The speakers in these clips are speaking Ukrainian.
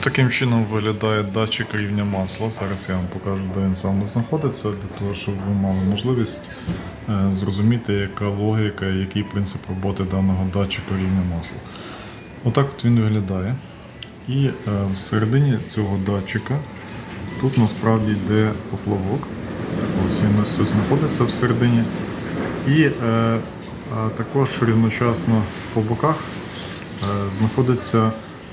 Таким чином виглядає датчик рівня масла. Зараз я вам покажу, де він саме знаходиться, для того, щоб ви мали можливість е, зрозуміти, яка логіка, і який принцип роботи даного датчика рівня масла. Отак от він виглядає. І е, всередині цього датчика тут насправді йде поплавок. Ось він нас тут знаходиться всередині. І е, також рівночасно по боках е, знаходяться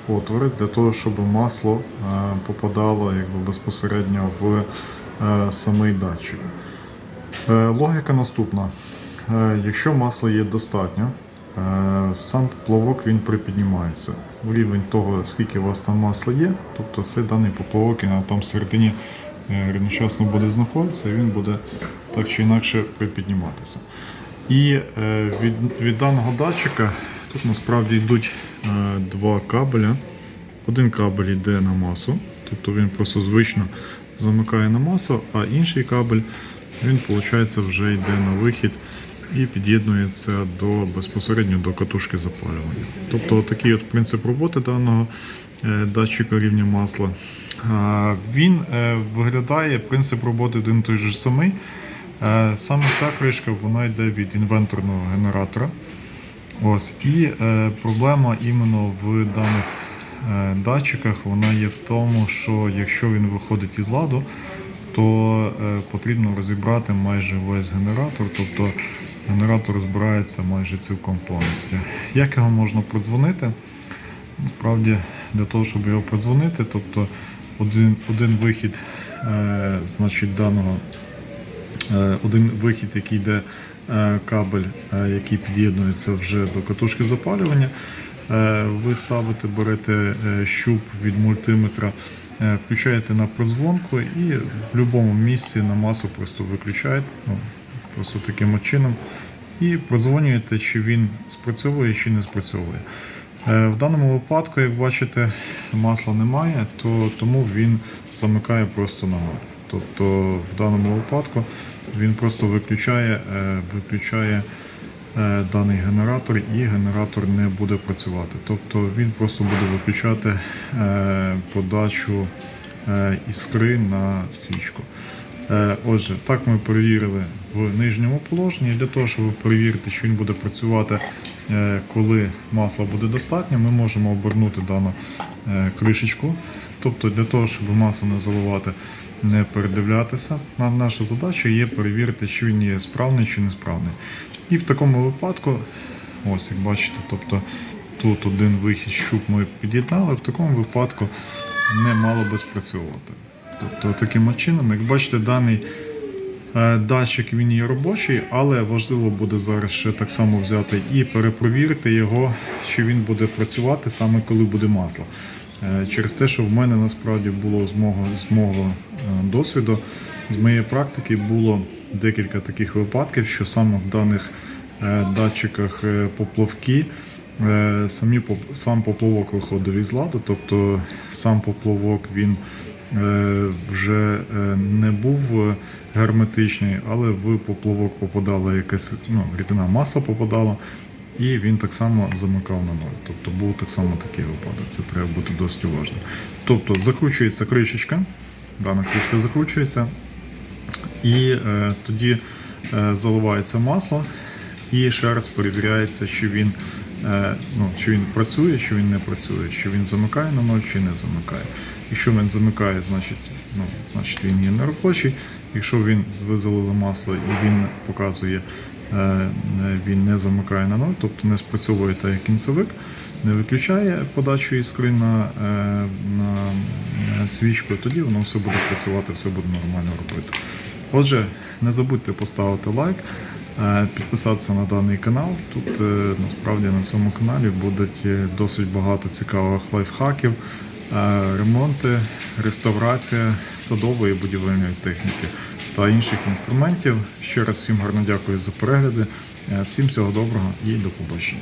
отвори для того, щоб масло е, попадало якби, безпосередньо в е, самий датчик. Е, Логіка наступна. Якщо масла є достатньо, сам поплавок він припіднімається в рівень того, скільки у вас там масла є, тобто цей даний поплавок він там всередині е, рівночасно буде знаходитися, і він буде так чи інакше припідніматися. І від, від даного датчика тут насправді йдуть е, два кабеля. Один кабель йде на масу, тобто він просто звично замикає на масу, а інший кабель він, виходить, вже йде на вихід і під'єднується до безпосередньо до катушки запалювання. Тобто такий от принцип роботи даного е, датчика рівня масла. А, Він е, виглядає принцип роботи один той же самий. Е, Саме ця кришка вона йде від інвенторного генератора. Ось і е, проблема іменно в даних е, датчиках вона є в тому, що якщо він виходить із ладу, то е, потрібно розібрати майже весь генератор, тобто генератор розбирається майже цілком повністю. Як його можна продзвонити? Насправді для того, щоб його продзвонити, тобто один, один вихід е, значить, даного Е, один вихід, який йде кабель, е, який під'єднується вже до катушки запалювання. Е, Ви ставите, берете е, щуп від мультиметра, е, включаєте на продзвонку і в будь-якому місці на масу просто виключаєте. Ну, просто таким чином. І продзвонюєте, чи він спрацьовує, чи не спрацьовує. Е, В даному випадку, як бачите, масла немає, то тому він замикає просто на ноль. Тобто в даному випадку він просто виключає, е, виключає е, даний генератор і генератор не буде працювати. Тобто він просто буде виключати е, подачу іскри на свічку. Отже, так ми перевірили в нижньому положенні. Для того, щоб перевірити, чи він буде працювати, коли масла буде достатньо, ми можемо обернути дану кришечку. Тобто для того, щоб масло не заливати, не передивлятися. На- Наша задача є перевірити, чи він є справний чи несправний. І в такому випадку, ось як бачите, тобто тут один вихід щуп ми під'єднали, в такому випадку не мало би спрацьовувати. Тобто таким чином, як бачите, даний е, датчик він є робочий, але важливо буде зараз ще так само взяти і перепровірити його, чи він буде працювати саме коли буде масло. Е, Через те, що в мене насправді було з мого, з мого е, досвіду, з моєї практики було декілька таких випадків, що саме в даних е, датчиках е, поплавки е, самі сам поплавок виходив із ладу, тобто сам поплавок він е, вже е, не був е, герметичний, але в поплавок попадала якась ну, рідина масла попадала, і він так само замикав на ноль. Тобто був так само такий випадок. Це треба бути досить уважним. Тобто закручується кришечка, дана кришка закручується, і е, тоді е, заливається масло, і ще раз перевіряється, чи він, е, ну, чи він працює, чи він не працює, чи він замикає на ноль, чи не замикає. Якщо він замикає, значить, ну, значить він є неробочий. Якщо він ви масло і він показує, е, він не замикає на ноль, тобто не спрацьовує так як кінцевик, не виключає подачу іскри на, е, на, на свічку, тоді воно все буде працювати, все буде нормально робити. Отже, не забудьте поставити лайк, е, підписатися на даний канал. Тут е, насправді на цьому каналі буде досить багато цікавих лайфхаків, е, ремонти, реставрація садової будівельної техніки та інших інструментів. Ще раз всім гарно дякую за перегляди. Е, Всім всього доброго і до побачення.